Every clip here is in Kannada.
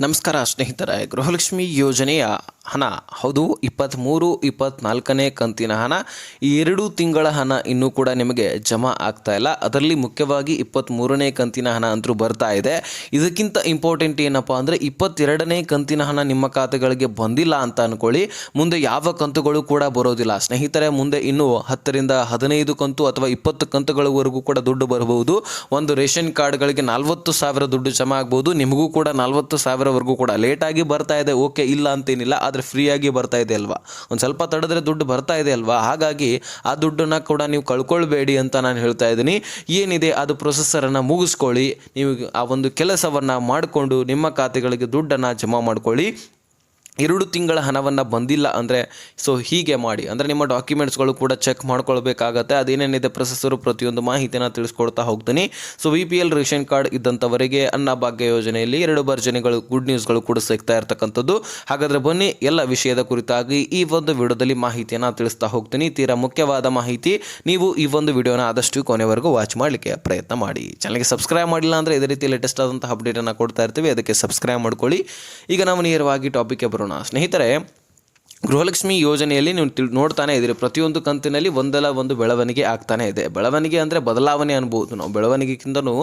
ನಮಸ್ಕಾರ ಸ್ನೇಹಿತರೆ ಗೃಹಲಕ್ಷ್ಮಿ ಯೋಜನೆಯ ಹಣ. ಹೌದು ಇಪ್ಪತ್ತ್ಮೂರು ಇಪ್ಪತ್ತ್ನಾಲ್ಕನೇ ಕಂತಿನ ಹಣ. ಈ ಎರಡು ತಿಂಗಳ ಹಣ ಇನ್ನೂ ಕೂಡ ನಿಮಗೆ ಜಮಾ ಆಗ್ತಾ ಇಲ್ಲ. ಅದರಲ್ಲಿ ಮುಖ್ಯವಾಗಿ ಇಪ್ಪತ್ತ್ಮೂರನೇ ಕಂತಿನ ಹಣ ಅಂತೂ ಬರ್ತಾ ಇದೆ. ಇದಕ್ಕಿಂತ ಇಂಪಾರ್ಟೆಂಟ್ ಏನಪ್ಪ ಅಂದರೆ ಇಪ್ಪತ್ತೆರಡನೇ ಕಂತಿನ ಹಣ ನಿಮ್ಮ ಖಾತೆಗಳಿಗೆ ಬಂದಿಲ್ಲ ಅಂತ ಅಂದ್ಕೊಳ್ಳಿ ಮುಂದೆ ಯಾವ ಕಂತುಗಳು ಕೂಡ ಬರೋದಿಲ್ಲ. ಸ್ನೇಹಿತರೆ, ಮುಂದೆ ಇನ್ನೂ ಹತ್ತರಿಂದ ಹದಿನೈದು ಕಂತು ಅಥವಾ ಇಪ್ಪತ್ತು ಕಂತುಗಳವರೆಗೂ ಕೂಡ ದುಡ್ಡು ಬರಬಹುದು. ಒಂದು ರೇಷನ್ ಕಾರ್ಡ್ಗಳಿಗೆ ನಲ್ವತ್ತು ಸಾವಿರ ದುಡ್ಡು ಜಮಾ ಆಗ್ಬೋದು ನಿಮಗೂ ಕೂಡ ನಲ್ವತ್ತು ಸಾವಿರವರೆಗೂ ಕೂಡ ಲೇಟಾಗಿ ಬರ್ತಾ ಇದೆ. ಓಕೆ, ಇಲ್ಲ ಅಂತೇನಿಲ್ಲ. ಆದರೆ ಫ್ರೀಯಾಗಿ ಬರ್ತಾ ಇದೆ ಅಲ್ವಾ? ಒಂದು ಸ್ವಲ್ಪ ತಡೆದ್ರೆ ದುಡ್ಡು ಬರ್ತಾ ಇದೆ ಅಲ್ವಾ? ಹಾಗಾಗಿ ಆ ದುಡ್ಡನ್ನು ಕೂಡ ನೀವು ಕಳ್ಕೊಳ್ಬೇಡಿ ಅಂತ ನಾನು ಹೇಳ್ತಾ ಇದ್ದೀನಿ. ಏನಿದೆ, ಅದು ಪ್ರೊಸೆಸರನ್ನು ಮುಗಿಸ್ಕೊಳ್ಳಿ. ನೀವು ಆ ಒಂದು ಕೆಲಸವನ್ನು ಮಾಡಿಕೊಂಡು ನಿಮ್ಮ ಖಾತೆಗಳಿಗೆ ದುಡ್ಡನ್ನು ಜಮಾ ಮಾಡ್ಕೊಳ್ಳಿ. ಎರಡು ತಿಂಗಳ ಹಣವನ್ನು ಬಂದಿಲ್ಲ ಅಂದರೆ ಸೊ ಹೀಗೆ ಮಾಡಿ. ಅಂದರೆ ನಿಮ್ಮ ಡಾಕ್ಯುಮೆಂಟ್ಸ್ಗಳು ಕೂಡ ಚೆಕ್ ಮಾಡ್ಕೊಳ್ಬೇಕಾಗತ್ತೆ. ಅದೇನೇನಿದೆ ಪ್ರೊಸೆಸರು ಪ್ರತಿಯೊಂದು ಮಾಹಿತಿನ ತಿಳಿಸ್ಕೊಡ್ತಾ ಹೋಗ್ತೀನಿ. So B P L ration card ಇದ್ದಂಥವರಿಗೆ Annabhagya ಯೋಜನೆಯಲ್ಲಿ ಎರಡು ಭರ್ಜನೆಗಳು ಗುಡ್ ನ್ಯೂಸ್ಗಳು ಕೂಡ ಸಿಗ್ತಾ ಇರ್ತಕ್ಕಂಥದ್ದು. ಹಾಗಾದರೆ ಬನ್ನಿ, ಎಲ್ಲ ವಿಷಯದ ಕುರಿತಾಗಿ ಈ ಒಂದು ವಿಡಿಯೋದಲ್ಲಿ ಮಾಹಿತಿಯನ್ನು ತಿಳಿಸ್ತಾ ಹೋಗ್ತೀನಿ. ತೀರಾ ಮುಖ್ಯವಾದ ಮಾಹಿತಿ. ನೀವು ಈ ಒಂದು ವಿಡಿಯೋನ ಆದಷ್ಟು ಕೊನೆವರೆಗೂ ವಾಚ್ ಮಾಡಲಿಕ್ಕೆ ಪ್ರಯತ್ನ ಮಾಡಿ. ಚಾನಲ್ಗೆ ಸಬ್ಸ್ಕ್ರೈಬ್ ಮಾಡಿಲ್ಲ ಅಂದರೆ ಇದೇ ರೀತಿ ಲೇಟೆಸ್ಟ್ ಆದಂತಹ ಅಪ್ಡೇಟನ್ನು ಕೊಡ್ತಾ ಇರ್ತೀವಿ. ಅದಕ್ಕೆ ಸಬ್ಸ್ಕ್ರೈಬ್ ಮಾಡ್ಕೊಳ್ಳಿ. ಈಗ ನಾವು ನೇರವಾಗಿ ಟಾಪಿಕ್ಗೆ ಬರೋಣ. ಸ್ನೇಹಿತರೆ ಗೃಹಲಕ್ಷ್ಮಿ ಯೋಜನೆಯಲ್ಲಿ ನೀವು ತಿಳ್ ನೋಡ್ತಾನೆ ಇದ್ದೀರಿ. ಪ್ರತಿಯೊಂದು ಕಂತಿನಲ್ಲಿ ಒಂದಲ್ಲ ಒಂದು ಬೆಳವಣಿಗೆ ಆಗ್ತಾನೆ ಇದೆ. ಬೆಳವಣಿಗೆ ಅಂದರೆ ಬದಲಾವಣೆ ಅನ್ಬೋದು ನಾವು. ಬೆಳವಣಿಗೆಗಿಂತನೂ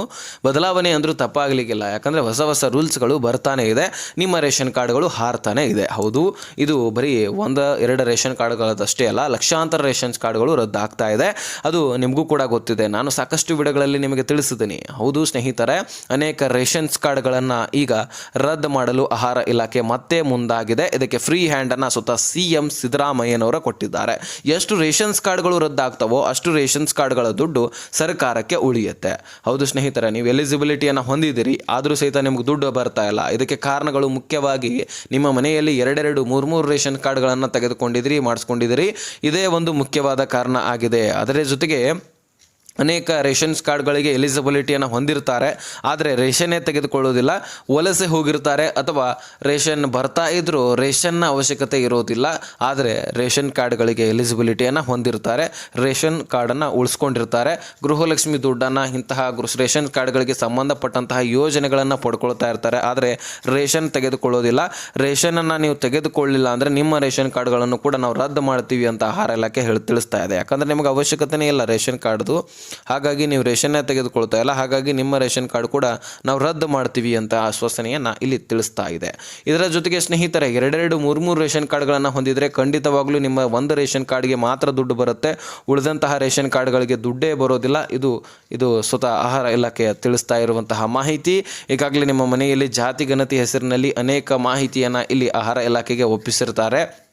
ಬದಲಾವಣೆ ಅಂದರೂ ತಪ್ಪಾಗಲಿಕ್ಕಿಲ್ಲ. ಯಾಕಂದರೆ ಹೊಸ ಹೊಸ ರೂಲ್ಸ್ಗಳು ಬರ್ತಾನೆ ಇದೆ. ನಿಮ್ಮ ರೇಷನ್ ಕಾರ್ಡ್ಗಳು ಹಾರ್ತಾನೆ ಇದೆ. ಹೌದು, ಇದು ಬರೀ ಒಂದು, ಎರಡು ರೇಷನ್ ಕಾರ್ಡ್ಗಳದಷ್ಟೇ ಅಲ್ಲ, ಲಕ್ಷಾಂತರ ರೇಷನ್ಸ್ ಕಾರ್ಡ್ಗಳು ರದ್ದಾಗ್ತಾ ಇದೆ. ಅದು ನಿಮಗೂ ಕೂಡ ಗೊತ್ತಿದೆ. ನಾನು ಸಾಕಷ್ಟು ವಿಡಿಯೋಗಳಲ್ಲಿ ನಿಮಗೆ ತಿಳಿಸಿದ್ದೀನಿ. ಹೌದು ಸ್ನೇಹಿತರೆ, ಅನೇಕ ರೇಷನ್ಸ್ ಕಾರ್ಡ್ಗಳನ್ನು ಈಗ ರದ್ದು ಮಾಡಲು ಆಹಾರ ಇಲಾಖೆ ಮತ್ತೆ ಮುಂದಾಗಿದೆ. ಇದಕ್ಕೆ ಫ್ರೀ ಹ್ಯಾಂಡನ್ನು ಸ್ವತಃ ಸಿ ಎಂ ಸಿದ್ದರಾಮಯ್ಯನವರ ಕೊಟ್ಟಿದ್ದಾರೆ. ಎಷ್ಟು ರೇಷನ್ಸ್ ಕಾರ್ಡ್ಗಳು ರದ್ದಾಗ್ತವೋ ಅಷ್ಟು ರೇಷನ್ಸ್ ಕಾರ್ಡ್ಗಳ ದುಡ್ಡು ಸರ್ಕಾರಕ್ಕೆ ಉಳಿಯುತ್ತೆ. ಹೌದು ಸ್ನೇಹಿತರೆ, ನೀವು ಎಲಿಜಿಬಿಲಿಟಿಯನ್ನು ಹೊಂದಿದ್ದೀರಿ, ಆದರೂ ಸಹಿತ ನಿಮ್ಗೆ ದುಡ್ಡು ಬರ್ತಾ ಇಲ್ಲ. ಇದಕ್ಕೆ ಕಾರಣಗಳು ಮುಖ್ಯವಾಗಿ ನಿಮ್ಮ ಮನೆಯಲ್ಲಿ ಎರಡೆರಡು, ಮೂರು ಮೂರು ರೇಷನ್ ಕಾರ್ಡ್ಗಳನ್ನು ತೆಗೆದುಕೊಂಡಿದ್ದೀರಿ, ಮಾಡಿಸ್ಕೊಂಡಿದ್ದೀರಿ. ಇದೇ ಒಂದು ಮುಖ್ಯವಾದ ಕಾರಣ ಆಗಿದೆ. ಅದರ ಜೊತೆಗೆ ಅನೇಕ ರೇಷನ್ಸ್ ಕಾರ್ಡ್ಗಳಿಗೆ ಎಲಿಜಿಬಿಲಿಟಿಯನ್ನು ಹೊಂದಿರ್ತಾರೆ. ಆದರೆ ರೇಷನ್ನೇ ತೆಗೆದುಕೊಳ್ಳೋದಿಲ್ಲ. ವಲಸೆ ಹೋಗಿರ್ತಾರೆ ಅಥವಾ ರೇಷನ್ ಬರ್ತಾ ಇದ್ದರೂ ರೇಷನ್ನ ಅವಶ್ಯಕತೆ ಇರೋದಿಲ್ಲ. ಆದರೆ ರೇಷನ್ ಕಾರ್ಡ್ಗಳಿಗೆ ಎಲಿಜಿಬಿಲಿಟಿಯನ್ನು ಹೊಂದಿರ್ತಾರೆ. ರೇಷನ್ ಕಾರ್ಡನ್ನು ಉಳಿಸ್ಕೊಂಡಿರ್ತಾರೆ. ಗೃಹಲಕ್ಷ್ಮಿ ದುಡ್ಡನ್ನು ಇಂತಹ ರೇಷನ್ ಕಾರ್ಡ್ಗಳಿಗೆ ಸಂಬಂಧಪಟ್ಟಂತಹ ಯೋಜನೆಗಳನ್ನು ಪಡ್ಕೊಳ್ತಾ ಇರ್ತಾರೆ. ಆದರೆ ರೇಷನ್ ತೆಗೆದುಕೊಳ್ಳೋದಿಲ್ಲ. ರೇಷನನ್ನು ನೀವು ತೆಗೆದುಕೊಳ್ಳಿಲ್ಲ ಅಂದರೆ ನಿಮ್ಮ ರೇಷನ್ ಕಾರ್ಡ್ಗಳನ್ನು ಕೂಡ ನಾವು ರದ್ದು ಮಾಡ್ತೀವಿ ಅಂತ ಆಹಾರ ಇಲಾಖೆ ಹೇಳಿ, ತಿಳಿಸ್ತಾ ಇದೆ. ಯಾಕಂದರೆ ನಿಮಗೆ ಅವಶ್ಯಕತೆನೇ ಇಲ್ಲ ರೇಷನ್ ಕಾರ್ಡ್ದು. ಹಾಗಾಗಿ ನೀವು ರೇಷನ್ನೇ ತೆಗೆದುಕೊಳ್ತಾ ಇಲ್ಲ. ಹಾಗಾಗಿ ನಿಮ್ಮ ರೇಷನ್ ಕಾರ್ಡ್ ಕೂಡ ನಾವು ರದ್ದು ಮಾಡ್ತೀವಿ ಅಂತ ಆಶ್ವಾಸನೆಯನ್ನು ಇಲ್ಲಿ ತಿಳಿಸ್ತಾ ಇದೆ. ಇದರ ಜೊತೆಗೆ ಸ್ನೇಹಿತರೆ, ಎರಡೆರಡು ಮೂರು ಮೂರು ರೇಷನ್ ಕಾರ್ಡ್ಗಳನ್ನು ಹೊಂದಿದರೆ ಖಂಡಿತವಾಗ್ಲೂ ನಿಮ್ಮ ಒಂದು ರೇಷನ್ ಕಾರ್ಡ್ಗೆ ಮಾತ್ರ ದುಡ್ಡು ಬರುತ್ತೆ. ಉಳಿದಂತಹ ರೇಷನ್ ಕಾರ್ಡ್ಗಳಿಗೆ ದುಡ್ಡೇ ಬರೋದಿಲ್ಲ. ಇದು ಇದು ಸ್ವತಃ ಆಹಾರ ಇಲಾಖೆ ತಿಳಿಸ್ತಾ ಇರುವಂತಹ ಮಾಹಿತಿ. ಈಗಾಗಲೇ ನಿಮ್ಮ ಮನೆಯಲ್ಲಿ ಜಾತಿ ಗಣತಿ ಹೆಸರಿನಲ್ಲಿ ಅನೇಕ ಮಾಹಿತಿಯನ್ನು ಇಲ್ಲಿ ಆಹಾರ ಇಲಾಖೆಗೆ ಒಪ್ಪಿಸಿರ್ತಾರೆ.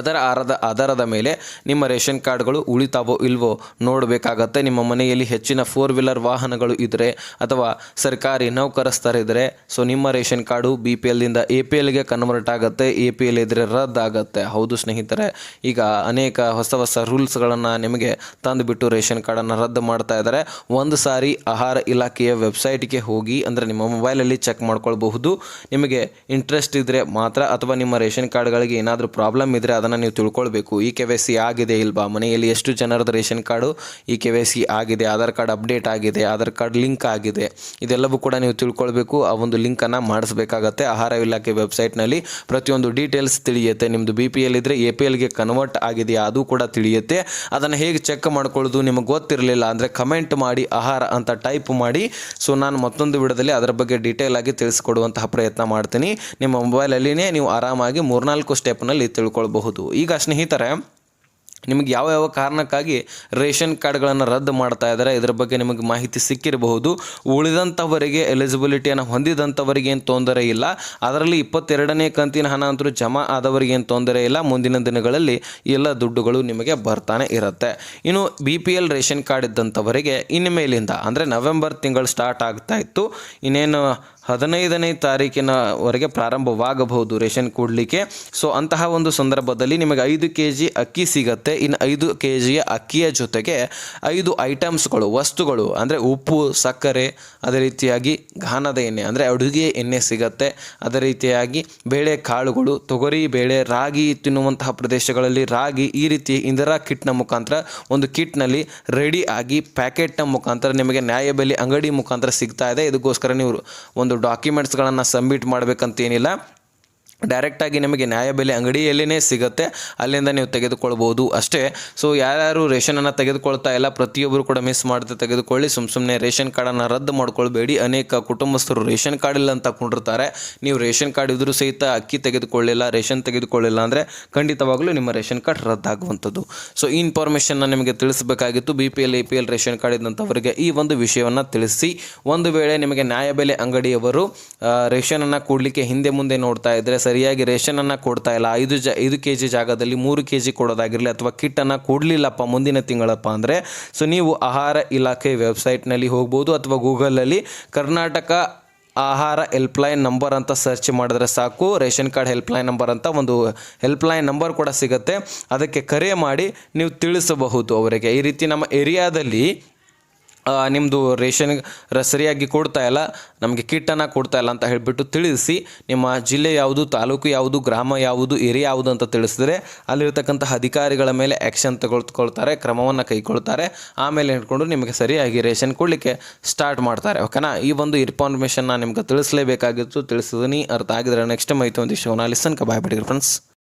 ಅದರ ಆರದ ಆಧಾರದ ಮೇಲೆ ನಿಮ್ಮ ರೇಷನ್ ಕಾರ್ಡ್ಗಳು ಉಳಿತಾವೋ ಇಲ್ವೋ ನೋಡಬೇಕಾಗತ್ತೆ. ನಿಮ್ಮ ಮನೆಯಲ್ಲಿ ಹೆಚ್ಚಿನ ಫೋರ್ ವೀಲರ್ ವಾಹನಗಳು ಇದ್ದರೆ ಅಥವಾ ಸರ್ಕಾರಿ ನೌಕರಸ್ಥರಿದ್ದರೆ ಸೊ ನಿಮ್ಮ ರೇಷನ್ ಕಾರ್ಡು ಬಿ ಪಿ ಎಲ್ದಿಂದ ಎ ಪಿ ಎಲ್ಗೆ ಕನ್ವರ್ಟ್ ಆಗುತ್ತೆ. ಎ ಪಿ ಎಲ್ ಇದ್ದರೆ ರದ್ದಾಗುತ್ತೆ ಹೌದು ಸ್ನೇಹಿತರೆ, ಈಗ ಅನೇಕ ಹೊಸ ಹೊಸ ರೂಲ್ಸ್ಗಳನ್ನು ನಿಮಗೆ ತಂದುಬಿಟ್ಟು ರೇಷನ್ ಕಾರ್ಡನ್ನು ರದ್ದು ಮಾಡ್ತಾ ಇದ್ದಾರೆ. ಒಂದು ಸಾರಿ ಆಹಾರ ಇಲಾಖೆಯ ವೆಬ್ಸೈಟ್ಗೆ ಹೋಗಿ, ಅಂದರೆ ನಿಮ್ಮ ಮೊಬೈಲಲ್ಲಿ ಚೆಕ್ ಮಾಡ್ಕೊಳ್ಬಹುದು. ನಿಮಗೆ ಇಂಟ್ರೆಸ್ಟ್ ಇದ್ದರೆ ಮಾತ್ರ ಅಥವಾ ನಿಮ್ಮ ರೇಷನ್ ಕಾರ್ಡ್ಗಳಿಗೆ ಏನಾದರೂ ಪ್ರಾಬ್ಲಮ್ ಇದ್ದರೆ ಅದನ್ನು ನೀವು ತಿಳ್ಕೊಳ್ಬೇಕು. ಈ ಕೆ ವೈ ಸಿ ಆಗಿದೆ ಇಲ್ವಾ? ಮನೆಯಲ್ಲಿ ಎಷ್ಟು ಜನರದ ration card? E K Y C ಆಗಿದೆ, ಆಧಾರ್ ಕಾರ್ಡ್ ಅಪ್ಡೇಟ್ ಆಗಿದೆ, ಆಧಾರ್ ಕಾರ್ಡ್ ಲಿಂಕ್ ಆಗಿದೆ. ಇದೆಲ್ಲವೂ ಕೂಡ ನೀವು ತಿಳ್ಕೊಳ್ಬೇಕು. ಆ ಒಂದು ಲಿಂಕನ್ನು ಮಾಡಿಸ್ಬೇಕಾಗತ್ತೆ. ಆಹಾರ ಇಲಾಖೆ ವೆಬ್ಸೈಟ್ನಲ್ಲಿ ಪ್ರತಿಯೊಂದು ಡೀಟೇಲ್ಸ್ ತಿಳಿಯುತ್ತೆ. ನಿಮ್ಮದು ಬಿ ಪಿ ಎಲ್ ಇದ್ದರೆ ಎ ಪಿ ಎಲ್ಗೆ ಕನ್ವರ್ಟ್ ಆಗಿದೆಯಾ ಅದು ಕೂಡ ತಿಳಿಯುತ್ತೆ. ಅದನ್ನು ಹೇಗೆ ಚೆಕ್ ಮಾಡ್ಕೊಳ್ಳೋದು ನಿಮಗೆ ಗೊತ್ತಿರಲಿಲ್ಲ ಅಂದರೆ ಕಮೆಂಟ್ ಮಾಡಿ, ಆಹಾರ ಅಂತ ಟೈಪ್ ಮಾಡಿ. ಸೊ, ನಾನು ಮತ್ತೊಂದು ವಿಡದಲ್ಲಿ ಅದರ ಬಗ್ಗೆ ಡೀಟೇಲ್ ಆಗಿ ತಿಳಿಸ್ಕೊಡುವಂತಹ ಪ್ರಯತ್ನ ಮಾಡ್ತೀನಿ. ನಿಮ್ಮ ಮೊಬೈಲಲ್ಲಿನೇ ನೀವು ಆರಾಮಾಗಿ ಮೂರ್ನಾಲ್ಕು ಸ್ಟೆಪ್ನಲ್ಲಿ ತಿಳ್ಕೊಳ್ಬಹುದು. ಈಗ ಸ್ನೇಹಿತರೆ, ನಿಮಗೆ ಯಾವ ಯಾವ ಕಾರಣಕ್ಕಾಗಿ ರೇಷನ್ ಕಾರ್ಡ್ಗಳನ್ನು ರದ್ದು ಮಾಡ್ತಾ ಇದ್ದಾರೆ, ಇದರ ಬಗ್ಗೆ ನಿಮಗೆ ಮಾಹಿತಿ ಸಿಕ್ಕಿರಬಹುದು. ಉಳಿದಂಥವರಿಗೆ ಎಲಿಜಿಬಿಲಿಟಿಯನ್ನು ಹೊಂದಿದಂಥವರಿಗೆ ಏನು ತೊಂದರೆ ಇಲ್ಲ. ಅದರಲ್ಲಿ ಇಪ್ಪತ್ತೆರಡನೇ ಕಂತಿನ ಹಣ ಅಂತರೂ ಜಮಾ ಆದವರಿಗೆ ಏನು ತೊಂದರೆ ಇಲ್ಲ. ಮುಂದಿನ ದಿನಗಳಲ್ಲಿ ಎಲ್ಲ ದುಡ್ಡುಗಳು ನಿಮಗೆ ಬರ್ತಾನೆ ಇರುತ್ತೆ. ಇನ್ನು B P L ration card ಇದ್ದಂಥವರಿಗೆ ಇನ್ನು ಮೇಲಿಂದ ಅಂದರೆ ನವೆಂಬರ್ ತಿಂಗಳು ಸ್ಟಾರ್ಟ್ ಆಗ್ತಾ ಇತ್ತು. ಇನ್ನೇನು ಹದಿನೈದನೇ ತಾರೀಕಿನವರೆಗೆ ಪ್ರಾರಂಭವಾಗಬಹುದು ರೇಷನ್ ಕೊಡಲಿಕ್ಕೆ. ಸೊ ಅಂತಹ ಒಂದು ಸಂದರ್ಭದಲ್ಲಿ ನಿಮಗೆ ಐದು ಕೆ ಜಿ ಅಕ್ಕಿ ಸಿಗತ್ತೆ. ಇನ್ನು ಐದು ಕೆ ಜಿಯ ಅಕ್ಕಿಯ ಜೊತೆಗೆ ಐದು ಐಟಮ್ಸ್ಗಳು ವಸ್ತುಗಳು, ಅಂದರೆ ಉಪ್ಪು, ಸಕ್ಕರೆ, ಅದೇ ರೀತಿಯಾಗಿ ಘಾನದ ಎಣ್ಣೆ, ಅಂದರೆ ಅಡುಗೆ ಎಣ್ಣೆ ಸಿಗತ್ತೆ. ಅದೇ ರೀತಿಯಾಗಿ ಬೇಳೆ ಕಾಳುಗಳು, ತೊಗರಿ, ಬೇಳೆ, ರಾಗಿ ತಿನ್ನುವಂತಹ ಪ್ರದೇಶಗಳಲ್ಲಿ ರಾಗಿ ಈ ರೀತಿ ಇಂದಿರಾ ಕಿಟ್ನ ಮುಖಾಂತರ, ಒಂದು ಕಿಟ್ನಲ್ಲಿ ರೆಡಿ ಆಗಿ ಪ್ಯಾಕೆಟ್ನ ಮುಖಾಂತರ ನಿಮಗೆ ನ್ಯಾಯಬೆಲೆ ಅಂಗಡಿ ಮುಖಾಂತರ ಸಿಗ್ತಾ ಇದೆ. ಇದಕ್ಕೋಸ್ಕರ ನೀವು ಒಂದು ಒಂದು ಡಾಕ್ಯುಮೆಂಟ್ಸ್ಗಳನ್ನು ಸಬ್ಮಿಟ್ ಮಾಡಬೇಕಂತೇನಿಲ್ಲ. ಡೈರೆಕ್ಟಾಗಿ ನಿಮಗೆ ನ್ಯಾಯಬೆಲೆ ಅಂಗಡಿಯಲ್ಲೇ ಸಿಗುತ್ತೆ, ಅಲ್ಲಿಂದ ನೀವು ತೆಗೆದುಕೊಳ್ಬೋದು ಅಷ್ಟೇ. ಸೊ ಯಾರ್ಯಾರು ರೇಷನನ್ನು ತೆಗೆದುಕೊಳ್ತಾ ಇಲ್ಲ, ಪ್ರತಿಯೊಬ್ಬರು ಕೂಡ ಮಿಸ್ ಮಾಡದೆ ತೆಗೆದುಕೊಳ್ಳಿ. ಸುಮ್ಮ ಸುಮ್ಮನೆ ರೇಷನ್ ಕಾರ್ಡನ್ನು ರದ್ದು ಮಾಡ್ಕೊಳ್ಬೇಡಿ. ಅನೇಕ ಕುಟುಂಬಸ್ಥರು ರೇಷನ್ ಕಾರ್ಡ್ ಇಲ್ಲ ಅಂತ ಕೊಂಡಿರ್ತಾರೆ ನೀವು ರೇಷನ್ ಕಾರ್ಡ್ ಇದ್ದರೂ ಸಹಿತ ಅಕ್ಕಿ ತೆಗೆದುಕೊಳ್ಳಿಲ್ಲ, ರೇಷನ್ ತೆಗೆದುಕೊಳ್ಳಿಲ್ಲ ಅಂದರೆ ಖಂಡಿತವಾಗಲೂ ನಿಮ್ಮ ರೇಷನ್ ಕಾರ್ಡ್ ರದ್ದಾಗುವಂಥದ್ದು. ಸೊ ಈ ಇನ್ಫಾರ್ಮೇಷನ್ನ ನಿಮಗೆ ತಿಳಿಸಬೇಕಾಗಿತ್ತು. B P L A P L ration card ಇದ್ದಂಥವರಿಗೆ ಈ ಒಂದು ವಿಷಯವನ್ನು ತಿಳಿಸಿ. ಒಂದು ವೇಳೆ ನಿಮಗೆ ನ್ಯಾಯಬೆಲೆ ಅಂಗಡಿಯವರು ರೇಷನನ್ನು ಕೊಡಲಿಕ್ಕೆ ಹಿಂದೆ ಮುಂದೆ ನೋಡ್ತಾ ಇದ್ದರೆ ಸರಿಯಾಗಿ ರೇಷನನ್ನು ಕೊಡ್ತಾ ಇಲ್ಲ. ಐದು ಜ, ಐದು ಕೆ ಜಿ ಜಾಗದಲ್ಲಿ ಮೂರು ಕೆ ಜಿ ಕೊಡೋದಾಗಿರಲಿ ಅಥವಾ ಕಿಟ್ಟನ್ನು ಕೊಡಲಿಲ್ಲಪ್ಪ ಮುಂದಿನ ತಿಂಗಳಪ್ಪ ಅಂದರೆ, ಸೊ ನೀವು ಆಹಾರ ಇಲಾಖೆ ವೆಬ್ಸೈಟ್ನಲ್ಲಿ ಹೋಗ್ಬೋದು ಅಥವಾ ಗೂಗಲಲ್ಲಿ ಕರ್ನಾಟಕ ಆಹಾರ ಹೆಲ್ಪ್ಲೈನ್ ನಂಬರ್ ಅಂತ ಸರ್ಚ್ ಮಾಡಿದ್ರೆ ಸಾಕು. ರೇಷನ್ ಕಾರ್ಡ್ ಹೆಲ್ಪ್ಲೈನ್ ನಂಬರ್ ಅಂತ ಒಂದು ಹೆಲ್ಪ್ಲೈನ್ ನಂಬರ್ ಕೂಡ ಸಿಗುತ್ತೆ. ಅದಕ್ಕೆ ಕರೆ ಮಾಡಿ ನೀವು ತಿಳಿಸಬಹುದು ಅವರಿಗೆ. ಈ ರೀತಿ ನಮ್ಮ ಏರಿಯಾದಲ್ಲಿ ನಿಮ್ಮದು ರೇಷನ್ ಸರಿಯಾಗಿ ಕೊಡ್ತಾ ಇಲ್ಲ, ನಮಗೆ ಕಿಟ್ಟನ್ನು ಕೊಡ್ತಾ ಇಲ್ಲ ಅಂತ ಹೇಳಿಬಿಟ್ಟು ತಿಳಿಸಿ, ನಿಮ್ಮ ಜಿಲ್ಲೆ ಯಾವುದು, ತಾಲೂಕು ಯಾವುದು, ಗ್ರಾಮ ಯಾವುದು, ಏರಿಯಾ ಯಾವುದು ಅಂತ ತಿಳಿಸಿದ್ರೆ ಅಲ್ಲಿರ್ತಕ್ಕಂಥ ಅಧಿಕಾರಿಗಳ ಮೇಲೆ ಆ್ಯಕ್ಷನ್ ತಗೊಳ್ಕೊಳ್ತಾರೆ, ಕ್ರಮವನ್ನು ಕೈಗೊಳ್ತಾರೆ. ಆಮೇಲೆ ಹಿಡ್ಕೊಂಡು ನಿಮಗೆ ಸರಿಯಾಗಿ ರೇಷನ್ ಕೊಡಲಿಕ್ಕೆ ಸ್ಟಾರ್ಟ್ ಮಾಡ್ತಾರೆ. ಓಕೆನಾ ಈ ಒಂದು ಇನ್ಫಾರ್ಮೇಷನ್ನ ನಿಮ್ಗೆ ತಿಳಿಸಲೇಬೇಕಾಗಿತ್ತು. ತಿಳಿಸಿದೀನಿ. ಅರ್ಥ ಆಗಿದ್ರೆ ನೆಕ್ಸ್ಟ್ ಮಾಹಿತಿ ಶೋನ ಲಿಸನ್ ಬಾಯ್ ಫ್ರೆಂಡ್ಸ್